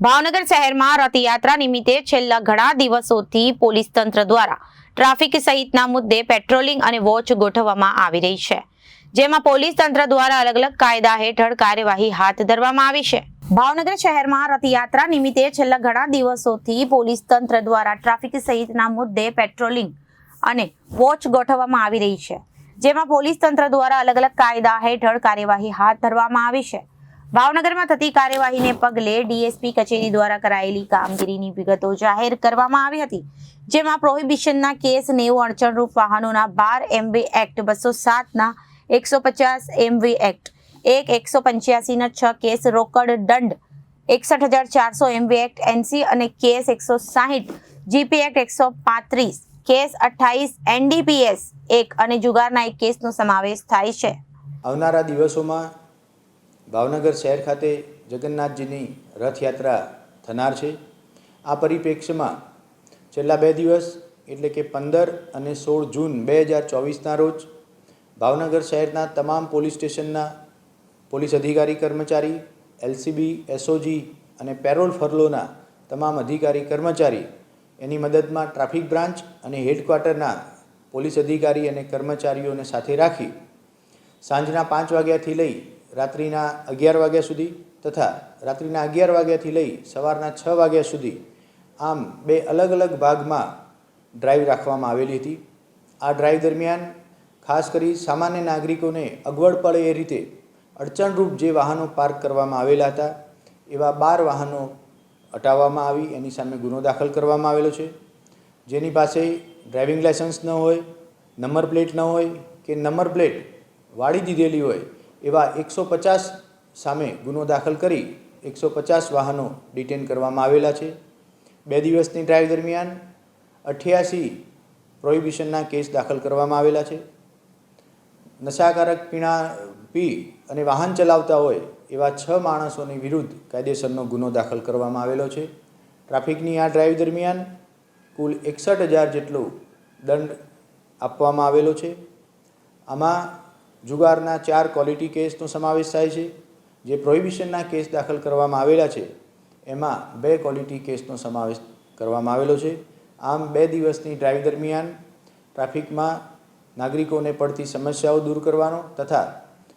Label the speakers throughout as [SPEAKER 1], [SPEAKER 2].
[SPEAKER 1] ભાવનગર શહેરમાં રથયાત્રા નિમિત્તે છેલ્લા ઘણા દિવસોથી પોલીસ તંત્ર દ્વારા ટ્રાફિક સહિતના મુદ્દે પેટ્રોલિંગ અને વોચ ગોઠવવામાં આવી રહી છે, જેમાં પોલીસ તંત્ર દ્વારા અલગ અલગ કાયદા હેઠળ કાર્યવાહી હાથ ધરવામાં આવી છે. ભાવનગર શહેરમાં રથયાત્રા નિમિત્તે છેલ્લા ઘણા દિવસોથી પોલીસ તંત્ર દ્વારા ટ્રાફિક સહિતના મુદ્દે પેટ્રોલિંગ અને વોચ ગોઠવવામાં આવી રહી છે, જેમાં પોલીસ તંત્ર દ્વારા અલગ અલગ કાયદા હેઠળ કાર્યવાહી હાથ ધરવામાં આવી છે. ભાવનગરમાં થતી કાર્યવાહીને પગલે ડીએસપી કચેરી દ્વારા કરાયેલી કામગીરીની વિગતો જાહેર કરવામાં આવી હતી, જેમાં પ્રોહિબિશનના કેસ નેવું અડચણરૂપ વાહનોના બાર એમવી એક્ટ, બસો સાતના એકસો પચાસ એમવી એક્ટ, એક એકસો પંચ્યાસીના છ કેસ રોકડ દંડ, એકસઠ હજાર ચારસો એમવી એક્ટ એનસી અને કેસ એકસો સાહીઠ, જીપી એક્ટ એકસો પાંત્રીસ, કેસ અઠ્ઠાવીસ એનડીપીએસ એક અને જુગારના એક કેસનો સમાવેશ થાય છે.
[SPEAKER 2] આવનારા દિવસોમાં ભાવનગર શહેર ખાતે જગન્નાથજીની રથયાત્રા થનાર છે. આ પરિપ્રેક્ષ્યમાં છેલ્લા બે દિવસ, એટલે કે પંદર અને સોળ જૂન બે હજાર ચોવીસના રોજ, ભાવનગર શહેરના તમામ પોલીસ સ્ટેશનના પોલીસ અધિકારી કર્મચારી, એલસીબી, એસઓજી અને પેરોલ ફરલોના તમામ અધિકારી કર્મચારી, એની મદદમાં ટ્રાફિક બ્રાન્ચ અને હેડક્વાર્ટરના પોલીસ અધિકારી અને કર્મચારીઓને સાથે રાખી સાંજના પાંચ વાગ્યાથી લઈ રાત્રિના અગિયાર વાગ્યા સુધી તથા રાત્રિના અગિયાર વાગ્યાથી લઈ સવારના છ વાગ્યા સુધી આમ બે અલગ અલગ ભાગમાં ડ્રાઈવ રાખવામાં આવેલી હતી. આ ડ્રાઈવ દરમિયાન ખાસ કરી સામાન્ય નાગરિકોને અગવડ પડે એ રીતે અડચણરૂપ જે વાહનો પાર્ક કરવામાં આવેલા હતા, એવા બાર વાહનો હટાવવામાં આવી, એની સામે ગુનો દાખલ કરવામાં આવેલો છે. જેની પાસે ડ્રાઇવિંગ લાઇસન્સ ન હોય, નંબર પ્લેટ ન હોય કે નંબર પ્લેટ વાળી દીધેલી હોય એવા એકસો પચાસ સામે ગુનો દાખલ કરી એકસો પચાસ વાહનો ડિટેન કરવામાં આવેલા છે. બે દિવસની ડ્રાઈવ દરમિયાન અઠ્યાસી પ્રોહિબિશનના કેસ દાખલ કરવામાં આવેલા છે. નશાકારક પીણા, પી અને વાહન ચલાવતા હોય એવા છ માણસોની વિરુદ્ધ કાયદેસરનો ગુનો દાખલ કરવામાં આવેલો છે. ટ્રાફિકની આ ડ્રાઈવ દરમિયાન કુલ એકસઠ હજાર જેટલો દંડ આપવામાં આવેલો છે. આમાં જુગારના ચાર ક્વોલિટી કેસનો સમાવેશ થાય છે. જે પ્રોહિબિશનના કેસ દાખલ કરવામાં આવેલા છે, એમાં બે ક્વોલિટી કેસનો સમાવેશ કરવામાં આવેલો છે. આમ બે દિવસની ડ્રાઈવ દરમિયાન ટ્રાફિકમાં નાગરિકોને પડતી સમસ્યાઓ દૂર કરવાનો તથા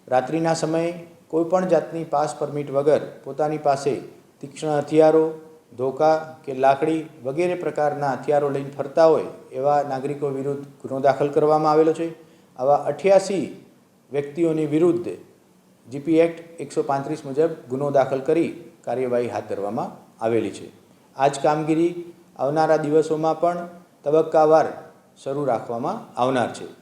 [SPEAKER 2] રાત્રિના સમયે કોઈપણ જાતની પાસ પરમિટ વગર પોતાની પાસે તીક્ષ્ણ હથિયારો, ધોકા કે લાકડી વગેરે પ્રકારના હથિયારો લઈને ફરતા હોય એવા નાગરિકો વિરુદ્ધ ગુનો દાખલ કરવામાં આવેલો છે. આવા અઠ્યાસી વ્યક્તિઓની વિરુદ્ધ જીપી એક્ટ એકસો પાંત્રીસ મુજબ ગુનો દાખલ કરી કાર્યવાહી હાથ ધરવામાં આવેલી છે. આ જ કામગીરી આવનારા દિવસોમાં પણ તબક્કાવાર શરૂ રાખવામાં આવનાર છે.